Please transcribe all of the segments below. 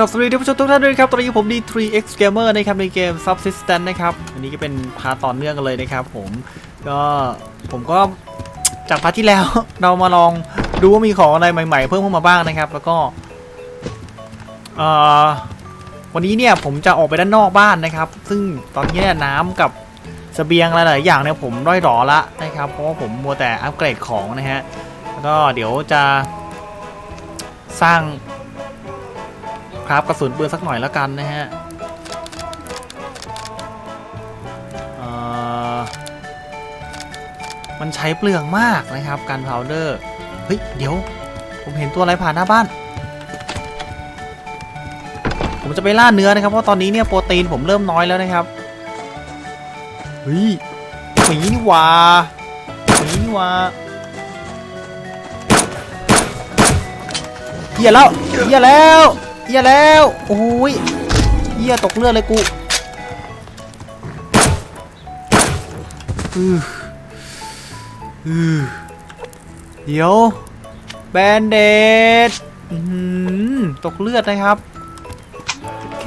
ครับสวัสดีท่านผู้ชมทุกท่านด้วยครับตอนนี้ผมดี 3x gamer นะครับในเกม subsistence นะครับอันนี้ก็เป็นพาต่อเนื่องกันเลยนะครับผมก็ผมก็จากพาร์ทที่แล้ว เรามาลองดูว่ามีของอะไรใหม่ๆ เพิ่มเข้ามาบ้างนะครับ แล้วก็วันนี้เนี่ยผมจะออกไปด้านนอกบ้านนะครับ ซึ่งตอนนี้เนี่ยน้ำกับเสบียงหลายๆอย่างเนี่ยผมด้อยหรอละนะครับเพราะว่าผมมัวแต่อัปเกรดของนะฮะแล้วก็เดี๋ยวจะสร้าง ครับกระสุนปืนสักหน่อยแล้วกันนะฮะมันใช้เปลืองมากนะครับการพาวเดอร์ เฮ้ย เดี๋ยว ผมเห็นตัวอะไรผ่านหน้าบ้าน ผมจะไปล่าเนื้อนะครับ เพราะตอนนี้เนี่ยโปรตีนผมเริ่มน้อยแล้วนะครับ เฮ้ยหมีนี่ว่าหมีนี่ว่าเหี้ยแล้วเหี้ยแล้ว เหี้ยแล้วโอ้ยเหี้ยตกเลือดเลยกูอืออือเดี๋ยวแบนเดดอื้อหือตกเลือดนะครับโอเค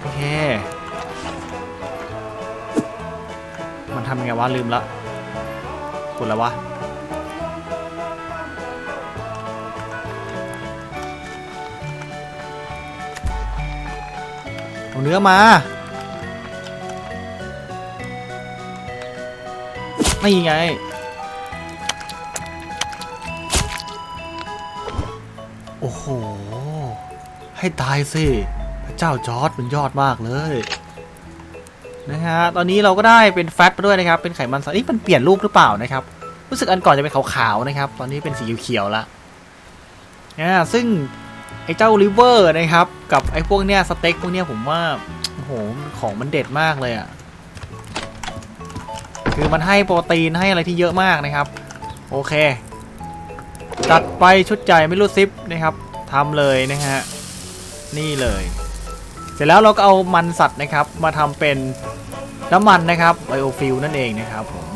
โอเคมันทำยังไงวะลืมละกดแล้ววะ เอาเนื้อมาไม่ไงโอ้โห ให้ตายสิ พระเจ้าจอร์ดมันยอดมากเลย นะฮะ ตอนนี้เราก็ได้เป็นแฟตไปด้วยนะครับ เป็นไขมันสัตว์นี่มันเปลี่ยนรูปหรือเปล่านะครับ รู้สึกอันก่อนจะเป็นขาวๆนะครับ ตอนนี้เป็นสีเขียวๆละนะซึ่ง ไอ้เจ้าริเวอร์นะครับ กับไอ้พวกเนี้ยสเต็กพวกเนี้ยผมว่าโอ้โหของมันเด็ดมากเลยอะ่ะคือมันให้โปรตีนให้อะไรที่เยอะมากนะครับ โอเค จัดไปชุดใหญ่ไม่รู้ซิปนะครับทำเลยนะฮะนี่เลย เสร็จแล้วเราก็เอามันสัตว์นะครับ มาทำเป็นน้ำมันนะครับไบโอฟิลนั่นเองนะครับผม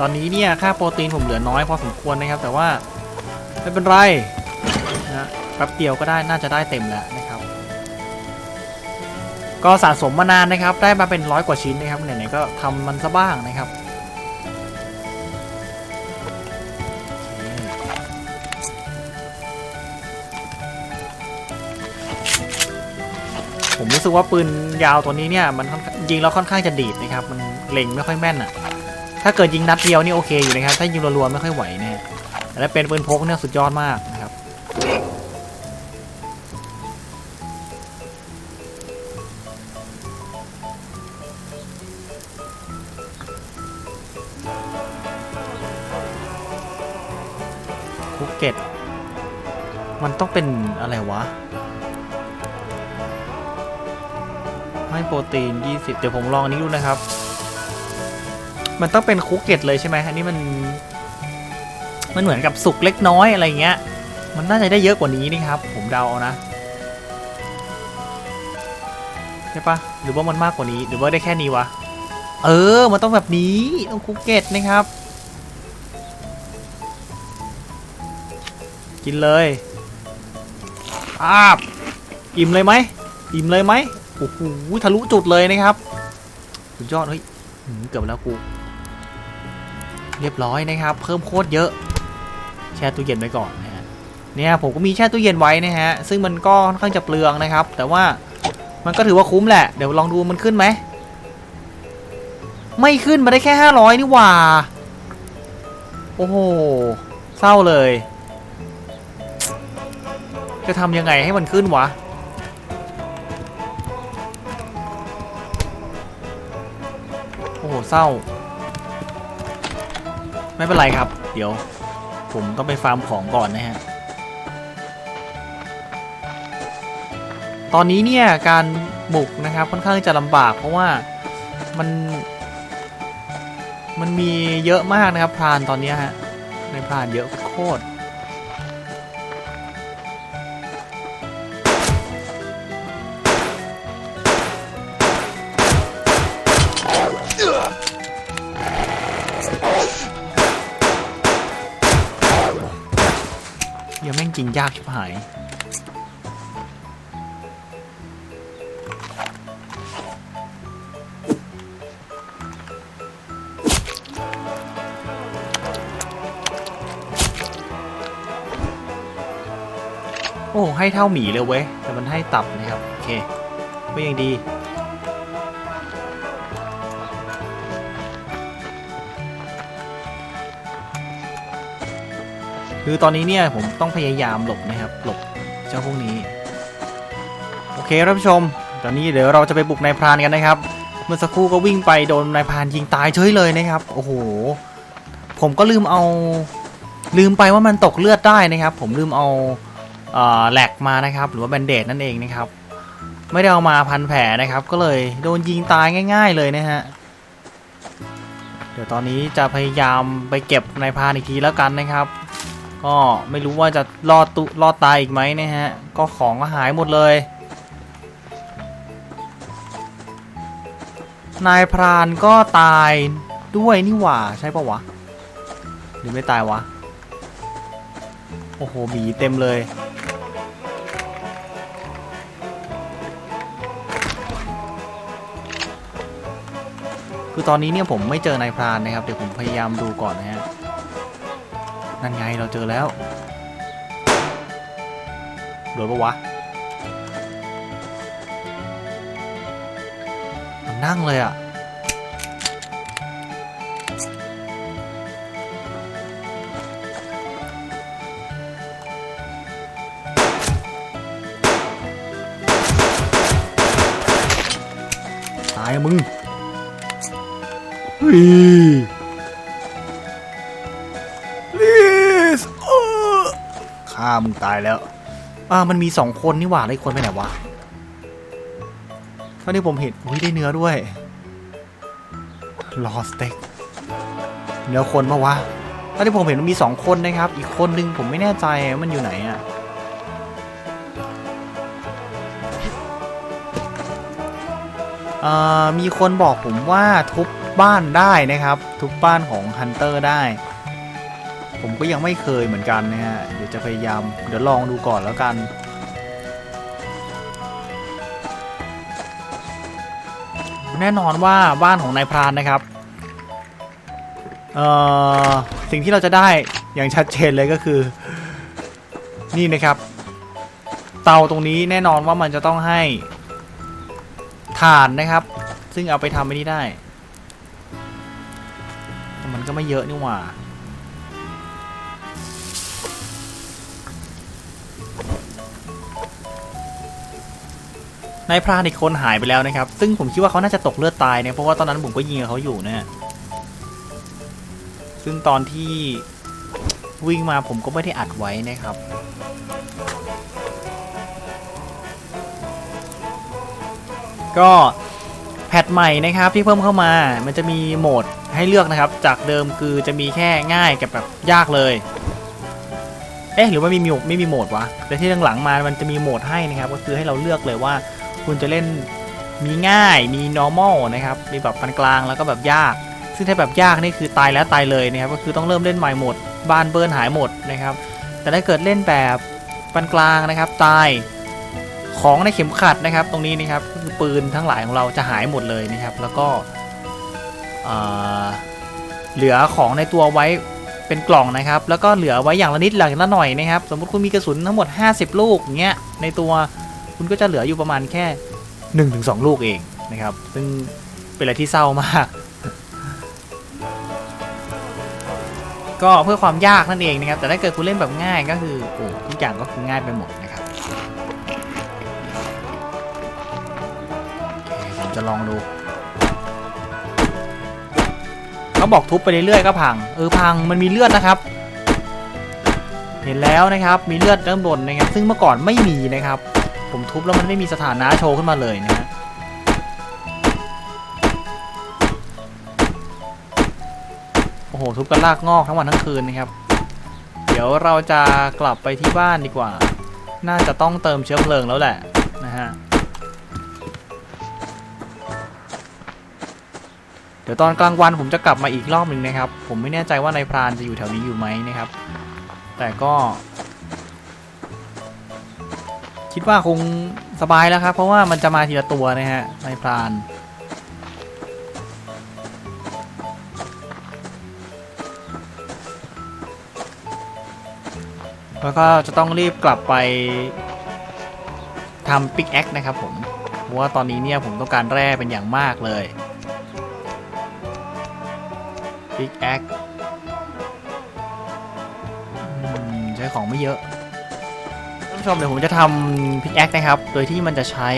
ตอนนี้เนี่ยค่าโปรตีนผมเหลือน้อยพอสมควรนะครับแต่ว่าไม่เป็นไรนะแป๊บเดียวก็ได้น่าจะได้เต็มแล้วนะครับ ก็สะสมมานานนะครับ ได้มาเป็นร้อยกว่าชิ้นนะครับไหนๆก็ทำมันซะบ้างนะครับผมรู้สึกว่าปืนยาวตัวนี้เนี่ยมันยิงแล้วค่อนข้างจะดีดนะครับ มันเล็งไม่ค่อยแม่นอะ ถ้าเกิดยิงนัดเดียวนี่โอเคอยู่นะครับ ถ้ายิงรัวๆไม่ค่อยไหวแน่แต่ถ้าเป็นปืนพกเนี่ยสุดยอดมากนะครับ ภูเก็ต มันต้องเป็นอะไรวะให้โปรตีน 20 เดี๋ยวผมลองอันนี้ดูนะครับ มันต้องเป็นคุกเก็ตเลยใช่ไหมอันนี้มัน มันเหมือนกับสุกเล็กน้อยอะไรเงี้ย มันน่าจะได้เยอะกว่านี้นี่ครับ ผมเดาเอานะใช่ปะหรือว่ามันมากกว่านี้ หรือว่าได้แค่นี้วะ เออ มันต้องแบบนี้ ต้องคุกเก็ตนะครับ กินเลยอาบอิ่มเลยไหม อิ่มเลยไหมโอ้โหทะลุจุดเลยนะครับ สุดยอด เฮ้ย เกือบแล้วกู เรียบร้อยนะครับ เพิ่มโคตรเยอะ แช่ตู้เย็นไว้ก่อนนะฮะเนี่ยผมก็มีแช่ตู้เย็นไว้นะฮะ ซึ่งมันก็ค่อนข้างจะเปลืองนะครับ แต่ว่ามันก็ถือว่าคุ้มแหละ เดี๋ยวลองดูมันขึ้นไหม ไม่ขึ้นมาได้แค่ 500 นี่หว่า โอ้โห เศร้าเลย จะทำยังไงให้มันขึ้นวะโอ้โห เศร้า ไม่เป็นไรครับ เดี๋ยว ผมต้องไปฟาร์มของก่อนนะฮะ ตอนนี้เนี่ยการบุกนะครับค่อนข้างจะลำบากเพราะว่ามัน มันมีเยอะมากนะครับพรานตอนนี้ฮะในพรานเยอะโคตรากชิบหาย โอ้ให้เท่าหมีเลยเว้ย แต่มันให้ตับนะครับ โอเค ก็ยังดี คือตอนนี้เนี่ยผมต้องพยายามหลบนะครับหลบเจ้าพวกนี้ โอเคท่านผู้ชม ตอนนี้เดี๋ยวเราจะไปบุกนายพรานกันนะครับ เมื่อสักครู่ก็วิ่งไปโดนนายพรานยิงตายเฉยเลยนะครับ โอ้โห ผมก็ลืมเอาลืมไปว่ามันตกเลือดได้นะครับ ผมลืมเอาเอ่อแหลกมานะครับ หรือว่าแบนเดดนั่นเองนะครับ ไม่ได้เอามาพันแผลนะครับ ก็เลยโดนยิงตายง่าย ๆ เลยนะฮะเดี๋ยวตอนนี้จะพยายามไปเก็บนายพรานอีกทีแล้วกันนะครับ ก็ไม่รู้ว่าจะรอดตุรอดตายอีกไหมนะฮะ ก็ของก็หายหมดเลย นายพรานก็ตายด้วยนี่หว่า ใช่ปะวะ หรือไม่ตายวะ โอ้โหหมีเต็มเลย คือตอนนี้เนี่ยผมไม่เจอนายพรานนะครับ เดี๋ยวผมพยายามดูก่อนนะฮะ นั่นไงเราเจอแล้วโดนปะวะมันนั่งเลยอะตายอะมึงเฮ้ย มึงตายแล้วอ่ามันมีสองคนนี่หว่าแล้วอีกคนไปไหนวะเท่าที่ผมเห็นอุ้ยได้เนื้อด้วยรอสเต็กเนื้อคนปะวะเท่าที่ผมเห็นมันมีสองคนนะครับ อีกคนนึงผมไม่แน่ใจมันอยู่ไหนอะอ่ามีคนบอกผมว่าทุบบ้านได้นะครับ ทุบบ้านของฮันเตอร์ได้ ผมก็ยังไม่เคยเหมือนกันนะฮะเดี๋ยวจะพยายามเดี๋ยวลองดูก่อนแล้วกัน แน่นอนว่าบ้านของนายพรานนะครับเอ่อสิ่งที่เราจะได้อย่างชัดเจนเลยก็คือ นี่นะครับ เตาตรงนี้แน่นอนว่ามันจะต้องให้ถ่านนะครับ ซึ่งเอาไปทำไม่ได้มันก็ไม่เยอะนี่หว่า นายพรานอีกคนหายไปแล้วนะครับ ซึ่งผมคิดว่าเขาน่าจะตกเลือดตายเนี่ยเพราะว่าตอนนั้นผมก็ยิงเขาอยู่นะฮะซึ่งตอนที่วิ่งมาผมก็ไม่ได้อัดไว้นะครับ ก็แพทใหม่นะครับที่เพิ่มเข้ามา มันจะมีโหมดให้เลือกนะครับ จากเดิมคือจะมีแค่ง่ายกับแบบยากเลย เอ๊ะหรือว่าไม่มีไม่มีโหมดวะแต่ที่หลังๆมามันจะมีโหมดให้นะครับ ก็คือให้เราเลือกเลยว่า คุณจะเล่นมีง่ายมี normal นะครับ มีแบบปานกลางแล้วก็แบบยาก ซึ่งถ้าแบบยากนี่คือตายแล้วตายเลยนะครับ ก็คือต้องเริ่มเล่นใหม่หมดบ้านเบิร์นหายหมดนะครับ แต่ถ้าเกิดเล่นแบบปานกลางนะครับ ตายของในเข็มขัดนะครับ ตรงนี้นะครับก็คือปืนทั้งหลายของเราจะหายหมดเลยนะครับ แล้วก็เหลือของในตัวไว้เป็นกล่องนะครับ แล้วก็เหลือไว้อย่างละนิดอย่างละหน่อยนะครับ สมมติคุณมีกระสุนทั้งหมด 50 ลูกเงี้ยในตัว คุณก็จะเหลืออยู่ประมาณแค่ 1-2 ลูกเองนะครับ ซึ่งเป็นอะไรที่เศร้ามาก ก็เพื่อความยากนั่นเองนะครับ แต่ถ้าเกิดคุณเล่นแบบง่ายก็คือโอ้ทุกอย่างก็คือง่ายไปหมดนะครับผมจะลองดูเขาบอกทุบไปเรื่อยๆก็พัง เออพังมันมีเลือดนะครับ เห็นแล้วนะครับ มีเลือดด้านบนนะครับ ซึ่งเมื่อก่อนไม่มีนะครับ ผมทุบแล้วมันไม่มีสถานะโชว์ขึ้นมาเลยนะฮะโอ้โหทุบกันลากงอกทั้งวันทั้งคืนนะครับ เดี๋ยวเราจะกลับไปที่บ้านดีกว่า น่าจะต้องเติมเชื้อเพลิงแล้วแหละนะฮะเดี๋ยวตอนกลางวันผมจะกลับมาอีกรอบหนึ่งนะครับ ผมไม่แน่ใจว่านายพรานจะอยู่แถวนี้อยู่ไหมนะครับ แต่ก็ คิดว่าคงสบายแล้วครับ เพราะว่ามันจะมาทีละตัวนะฮะในพราน แล้วก็จะต้องรีบกลับไปทำปิกแอคนะครับผม เพราะว่าตอนนี้เนี่ยผมต้องการแร่เป็นอย่างมากเลยปิกแอคใช้ของไม่เยอะ ชมเดี๋ยวผมจะทำพิกแอคนะครับ โดยที่มันจะใช้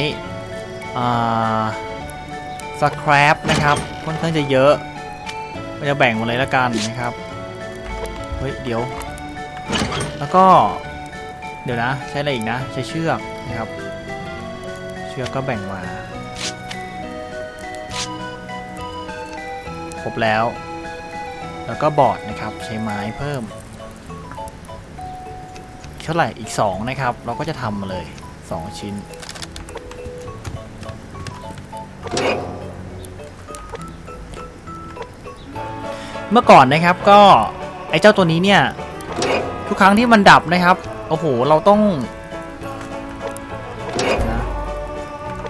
สครับนะครับ ค่อนข้างจะเยอะก็จะแบ่งหมาเลยละกันนะครับ เฮ้ย เดี๋ยว แล้วก็ เดี๋ยวนะ ใช้อะไรอีกนะ ใช้เชือกนะครับ เชือกก็แบ่งมา ครบแล้ว แล้วก็บอร์ดนะครับ ใช้ไม้เพิ่ม ท่าไหร่อีก 2 นะครับ เราก็จะทำมาเลย 2 ชิ้น เมื่อก่อนนะครับก็ไอ้เจ้าตัวนี้เนี่ย ทุกครั้งที่มันดับนะครับ โอ้โห เราต้อง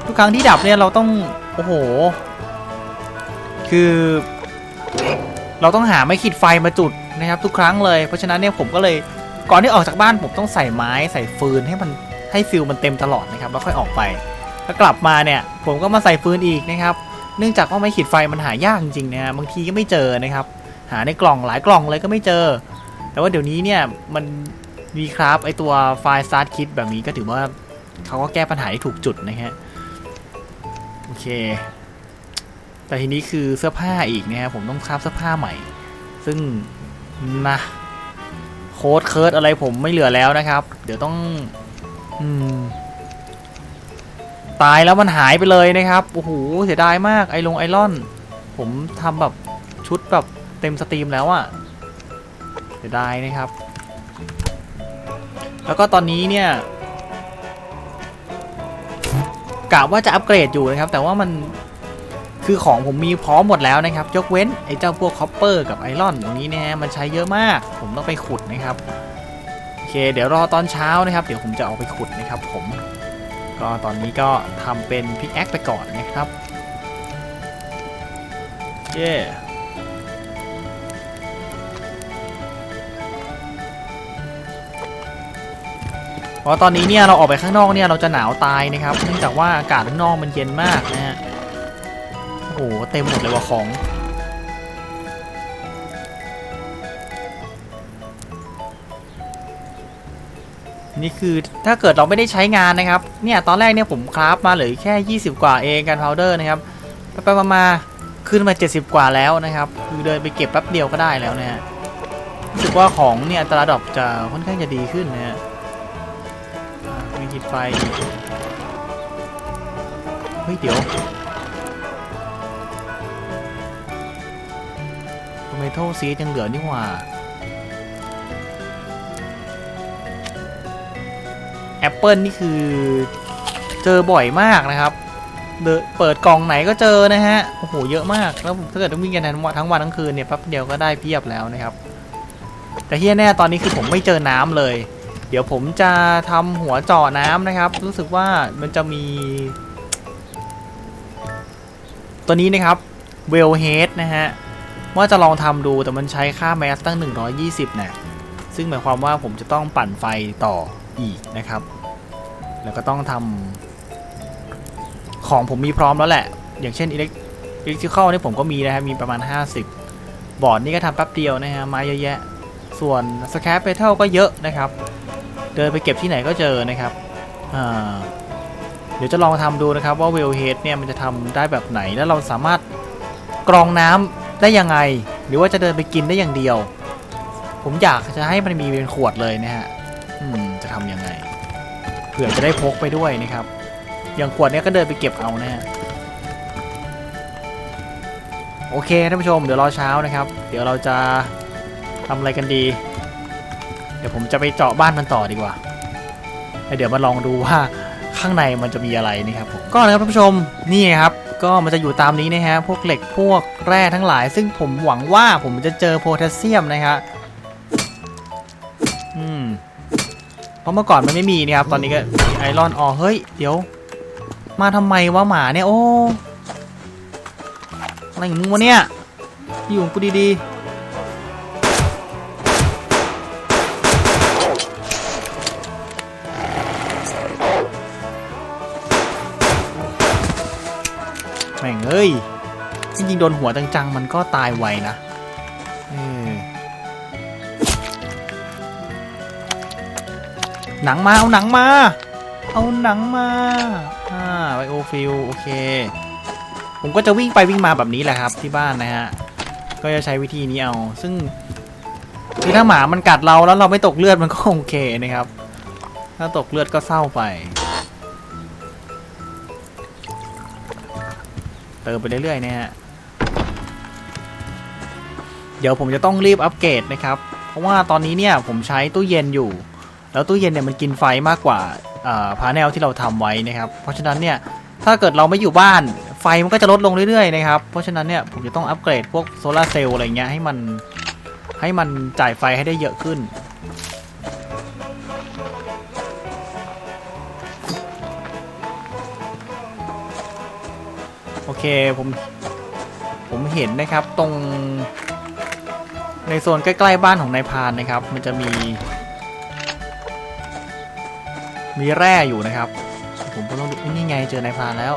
ทุกครั้งที่ดับเนี่ยเราต้อง โอ้โห คือ เราต้องหาไม้ขีดไฟมาจุดนะครับ ทุกครั้งเลย เพราะฉะนั้นเนี่ยผมก็เลย ก่อนที่ออกจากบ้านผมต้องใส่ไม้ใส่ฟืนให้มันให้ฟิลมันเต็มตลอดนะครับแล้วค่อยออกไปแล้วกลับมาเนี่ยผมก็มาใส่ฟืนอีกนะครับ เนื่องจากว่าไม้ขีดไฟมันหายากจริงๆนะบางทีก็ไม่เจอนะครับ หาในกล่องหลายกล่องเลยก็ไม่เจอ แต่ว่าเดี๋ยวนี้เนี่ยมันมีครับไอตัวไฟล์ start kit แบบนี้ก็ถือว่าเขาก็แก้ปัญหาได้ถูกจุดนะฮะโอเค แต่ทีนี้คือเสื้อผ้าอีกนะฮะผมต้องคราบเสื้อผ้าใหม่ ซึ่งนะ โค้ดเคิร์ดอะไรผมไม่เหลือแล้วนะครับ เดี๋ยวต้องอืมตายแล้วมันหายไปเลยนะครับโอ้โหเสียดายมากไอลงไอรอน ผมทำแบบชุดแบบเต็มสตรีมแล้วอะเสียดายนะครับ แล้วก็ตอนนี้เนี่ยกะว่าจะอัปเกรดอยู่นะครับ แต่ว่ามัน คือของผมมีพร้อมหมดแล้วนะครับ ยกเว้นไอ้เจ้าพวกคอปเปอร์กับไอรอนตรงนี้เนี่ยมันใช้เยอะมาก ผมต้องไปขุดนะครับโอเค เดี๋ยวรอตอนเช้านะครับ เดี๋ยวผมจะเอาไปขุดนะครับผม ก็ตอนนี้ก็ทำเป็นพิกแอคไปก่อนนะครับเย้เพราะตอนนี้เนี่ยเราออกไปข้างนอกเนี่ยเราจะหนาวตายนะครับ เนื่องจากว่าอากาศข้างนอกมันเย็นมากนะฮะ หเต็มหมดเลยว่ะของ นี่คือถ้าเกิดเราไม่ได้ใช้งานนะครับ เนี่ยตอนแรกเนี่ยผมคราฟมาเหลือแค่ 20 กว่าเองกันพาวเดอร์นะครับ ไปๆมาๆขึ้นมา 70 กว่าแล้วนะครับ คือเดินไปเก็บแป๊บเดียวก็ได้แล้วนะฮะรู้สึกว่าของเนี่ยตราดอปจะค่อนข้างจะดีขึ้นนะฮะมีหิดไฟเฮ้ยเดี๋ยว โทเมโต้ซีดยังเหลือนี่หว่าแอปเปิลนี่คือเจอบ่อยมากนะครับเดเปิดกล่องไหนก็เจอนะฮะ โอ้โห เยอะมาก แล้วถ้าเกิดต้องวิ่งกันทั้งวันทั้งวันทั้งคืนเนี่ยแป๊บเดียวก็ได้เพียบแล้วนะครับ แต่ที่แน่ตอนนี้คือผมไม่เจอน้ำเลย เดี๋ยวผมจะทำหัวเจาะน้ำนะครับ รู้สึกว่ามันจะมี ตัวนี้นะครับเวลเฮดนะฮะ ว่าจะลองทำดูแต่มันใช้ค่าแมสตั้ง 120นะซึ่งหมายความว่าผมจะต้องปั่นไฟต่ออีกนะครับ แล้วก็ต้องทำของผมมีพร้อมแล้วแหละ อย่างเช่นอิเล็กทริคอลนี่ผมก็มีนะครับมีประมาณ 50 บอร์ดนี่ก็ทำแป๊บเดียวนะฮะไม้เยอะแยะ ส่วนสแครปเปเทลก็เยอะนะครับ เดินไปเก็บที่ไหนก็เจอนะครับเดี๋ยวจะลองทำดูนะครับว่าเวลเฮดเนี่ยมันจะทำได้แบบไหนแล้วเราสามารถกรองน้ำ ได้ยังไง หรือว่าจะเดินไปกินได้อย่างเดียว ผมอยากจะให้มันมีเป็นขวดเลยนะฮะจะทำยังไงเผื่อจะได้พกไปด้วยนะครับ อย่างขวดเนี้ยก็เดินไปเก็บเอานะฮะโอเคท่านผู้ชมเดี๋ยวรอเช้านะครับ เดี๋ยวเราจะทำอะไรกันดี เดี๋ยวผมจะไปเจาะบ้านมันต่อดีกว่าเดี๋ยวมาลองดูว่าข้างในมันจะมีอะไรนี่ครับก็นะครับท่านผู้ชมนี่ครับ ก็มันจะอยู่ตามนี้นะฮะ พวกเหล็กพวกแร่ทั้งหลาย ซึ่งผมหวังว่าผมจะเจอโพแทสเซียมนะครับอืมเพราะเมื่อก่อนมันไม่มีนะครับ ตอนนี้ก็มีไอรอนอ๋อเฮ้ย เดี๋ยว มาทำไมวะหมาเนี่ย โอ้ อะไรของมึงวะเนี่ย อยู่กูดีๆ เอ้ย จริงๆ โดนหัวจังๆ มันก็ตายไวนะเออหนังมาเอาหนังมา เอาหนังมาอ่าไบโอฟิลโอเค ผมก็จะวิ่งไปวิ่งมาแบบนี้แหละครับที่บ้านนะฮะ ก็จะใช้วิธีนี้เอา ซึ่งคือถ้าหมามันกัดเราแล้วเราไม่ตกเลือดมันก็โอเคนะครับ ถ้าตกเลือดก็เศร้าไป ติมไปเรื่อยๆนะฮะเดี๋ยวผมจะต้องรีบอัปเกรดนะครับ เพราะว่าตอนนี้เนี่ยผมใช้ตู้เย็นอยู่ แล้วตู้เย็นเนี่ยมันกินไฟมากกว่าพาแนลที่เราทำไว้นะครับ เพราะฉะนั้นเนี่ยถ้าเกิดเราไม่อยู่บ้านไฟมันก็จะลดลงเรื่อยๆนะครับ เพราะฉะนั้นเนี่ยผมจะต้องอัปเกรดพวกโซลาร์เซลล์อะไรเงี้ยให้มันให้มันจ่ายไฟให้ได้เยอะขึ้น เคผมผมเห็นนะครับตรงในโซนใกล้ๆบ้านของนายพานนะครับ มันจะมี มีแร่อยู่นะครับ ผมก็ต้องดูนี่ไงเจอนายพานแล้ว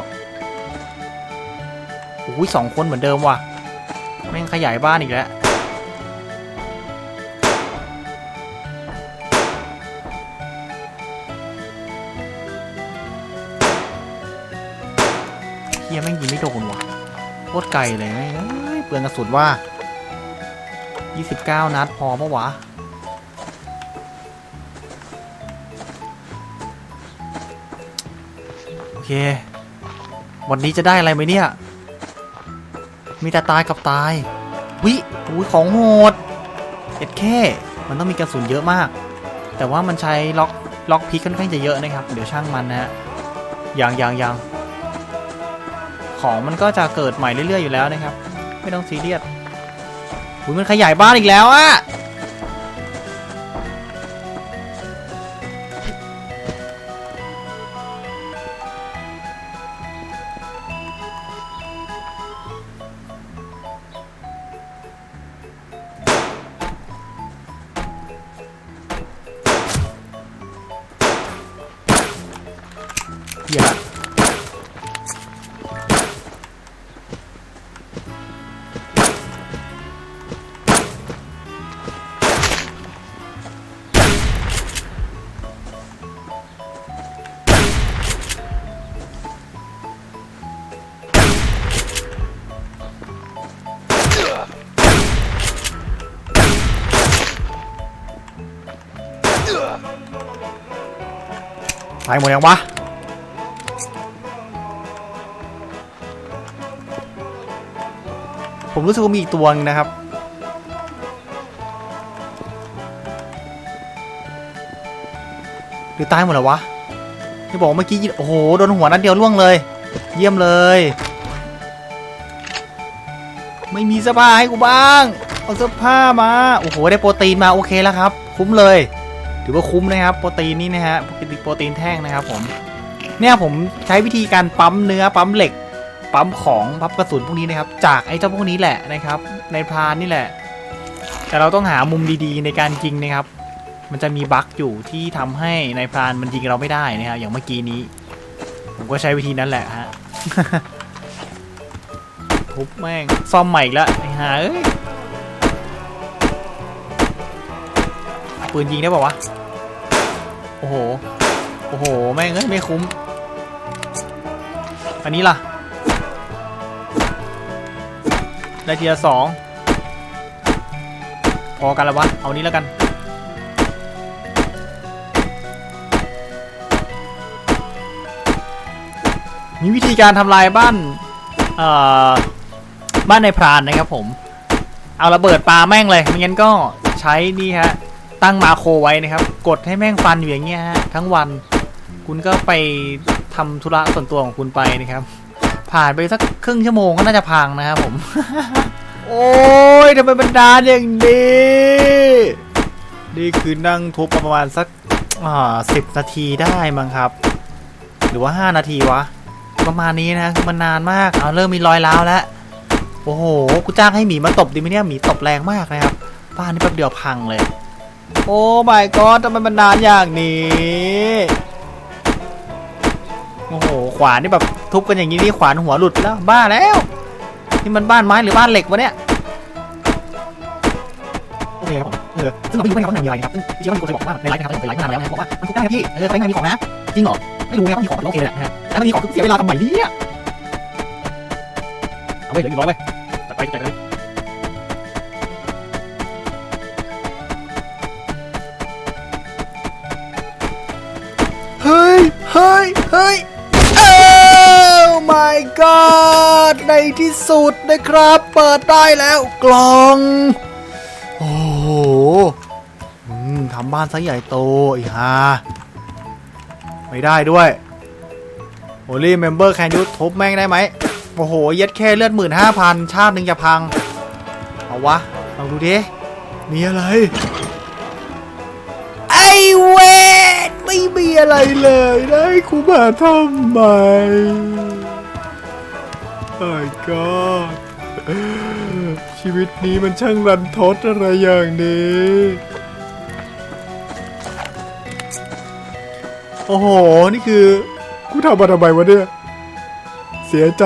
โอ้ยสองคนเหมือนเดิมว่ะแม่งขยายบ้านอีกแล้ว คตรไกลเลยแม่เปลืองกระสุนว่า 29 นัดพอปะวะโอเค วันนี้จะได้อะไรไหมเนี่ย มีแต่ตายกับตาย วิอุ้ยของโหดเอ็ดแค่มันต้องมีกระสุนเยอะมาก แต่ว่ามันใช้ล็อกล็อกพิกค่อนข้างจะเยอะนะครับ เดี๋ยวช่างมันนะฮะยังอยังอยัง ของมันก็จะเกิดใหม่เรื่อยๆอยู่แล้วนะครับ ไม่ต้องซีเรียสอุ้ยมันขยายบ้านอีกแล้วอะายหมดยังวะผมรู้สึกว่ามีอีกตัวนึงนะครับ หรือตายหมดแล้ววะที่บอกเมื่อกี้ โอ้โห โดนหัวนัดเดียวล่วงเลย เยี่ยมเลย ไม่มีเสื้อผ้าให้กูบ้าง เอาเสื้อผ้ามา โอ้โห ได้โปรตีนมาโอเคแล้วครับ คุ้มเลย ถือว่าคุ้มนะครับโปรตีนนี่นะฮะโปรตีนแท่งนะครับผมเนี่ยผมใช้วิธีการปั๊มเนื้อปั๊มเหล็ก ปั๊มของปั๊มกระสุนพวกนี้นะครับ จากไอ้เจ้าพวกนี้แหละนะครับ ในพรานนี่แหละ แต่เราต้องหามุมดีๆในการยิงนะครับ มันจะมีบั๊กอยู่ที่ทำให้ในพรานมันยิงเราไม่ได้นะครับอย่างเมื่อกี้นี้ ผมก็ใช้วิธีนั้นแหละฮะทุบแม่งซ่อมใหม่อีกแล้วไอ้ห่าเอ้ย ปืนยิงได้ป่าวะ โอ้โห โอ้โห แม่งเอ้ยไม่คุ้ม อันนี้ล่ะ ได้ทีละสองพอกันแล้ววะ เอานี้แล้วกันมีวิธีการทำลายบ้านเอ่อบ้านในพรานนะครับผม เอาระเบิดปลาแม่งเลยไม่งั้นก็ใช้นี่ฮะ ตั้งมาโครไว้นะครับ กดให้แม่งฟันอยู่อย่างเงี้ยฮะทั้งวัน คุณก็ไปทำธุระส่วนตัวของคุณไปนะครับ ผ่านไปสักครึ่งชั่วโมงก็น่าจะพังนะครับผม โอ้ยทำไมมันนานอย่างนี้นี่คือนั่งทุบประมาณสักอ่าสิบนาทีได้มั้งครับ หรือว่าห้านาทีวะ ประมาณนี้นะมันนานมากเอาเริ่มมีรอยร้าวแล้วโอ้โห กูจ้างให้หมีมาตบดีไหมเนี่ย หมีตบแรงมากนะครับ บ้านนี่แป๊บเดียวพังเลย โอ้ my god ทำไมมันนานอย่างนี้ โอ้โห ขวานนี่แบบทุบกันอย่างนี้นี่ขวานหัวหลุดแล้ว บ้าแล้ว นี่มันบ้านไม้หรือบ้านเหล็กวะเนี่ย โอเคครับผมเออซึ่งเราไม่รู้ไงว่ามันมีอะไรนะครับซึ่งจริงๆแล้วมีคนเคยบอกว่าในไลฟ์นะครับในไลฟ์มานานแล้วนะครับบอกว่ามันทุบได้ครับพี่เออใช้งานมีของนะ จริงเหรอ ไม่รู้ไงว่ามีของแต่โอเคเลยแหละนะฮะถ้าไม่มีของคือเสียเวลาทำใหม่เนี่ยเอาไปเหลืออีกร้อยไปจัดไปจัดไป เฮ้ยเฮ้ยโอ้ my god ในที่สุดนะครับ เปิดได้แล้วกล่อง โอ้โหอืมทำบ้านซะใหญ่โตอีฮาไม่ได้ด้วยโอลี่เมมเบอร์แคนยูทุบแม่งได้ไหมโอ้โห เย็ดแค่เลือดหมื่นห้าพันชาติหนึ่งจะพัง เอาวะลองดูดิ มีอะไร อะไรเลยได้คูมาทำไมไอ้ก็ชีวิตนี้มันช่างรันทดอะไรอย่างนี้ โอ้โห นี่คือ กูทำมาทำไมวะเนี่ย เสียใจ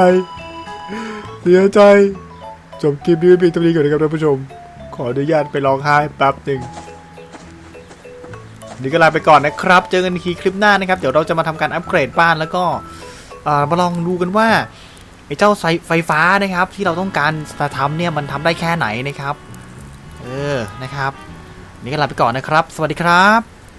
เสียใจ จบคลิปนี้ไว้เพียงเท่านี้ก่อนนะครับท่านผู้ชม ขออนุญาตไปร้องไห้แป๊บหนึ่ง วันนี้ก็ลาไปก่อนนะครับ เจอกันทีคลิปหน้านะครับ เดี๋ยวเราจะมาทำการอัปเกรดบ้านแล้วก็มาลองดูกันว่าไอ้เจ้าไฟไฟฟ้านะครับ ที่เราต้องการจะทำเนี่ยมันทำได้แค่ไหนนะครับ เออนะครับนี่ก็ลาไปก่อนนะครับ สวัสดีครับ